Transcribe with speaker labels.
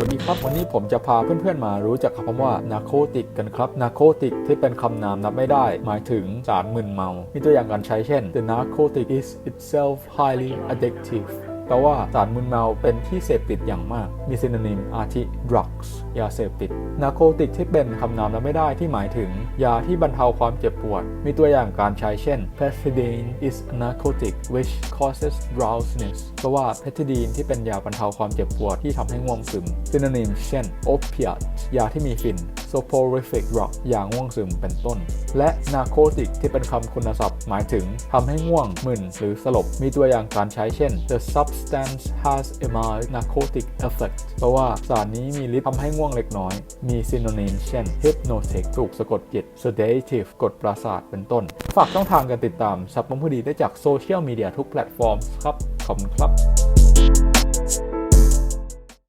Speaker 1: สวัสดีครับ วันนี้ผมจะพาเพื่อนๆมารู้จักคำว่านาโคติกกันครับนาโคติกที่เป็นคำนามนับไม่ได้ หมายถึงสารมึนเมา มีตัวอย่างการใช้เช่น the narcotic is itself highly addictive แปลว่าสารมึนเมาเป็นที่เสพติดอย่างมาก มีซินนิมอาทิ drugs ยาเสพติด นาโคติกที่เป็นคำนามนับไม่ได้ที่หมายถึง ยาที่บรรเทาความเจ็บปวด มีตัวอย่างการใช้เช่น pethidine is a narcotic which causes drowsiness เพราะว่า pethidine ที่เป็นยาบรรเทาความเจ็บปวดที่ทำให้ง่วงซึมซินนิมเช่น opiate ยาที่มีฝิ่น soporific drug ยางง่วงซึมเป็นต้น และ narcotic ที่เป็นคำคุณศัพท์ หมายถึงทำให้ง่วงมึนหรือสลบ มีตัวอย่างการใช้เช่น the substance has a mild narcotic effect เพราะว่าสารนี้มีฤทธิ์ทำให้ง่วงเล็กน้อย มี synonym เช่น hypnotic ถูกสะกดจิต sedative กดประสาทเป็นต้น ฝากช่องทางการติดตามสับปมพดีได้จากโซเชียลมีเดียทุกแพลตฟอร์มครับ ขอบคุณครับ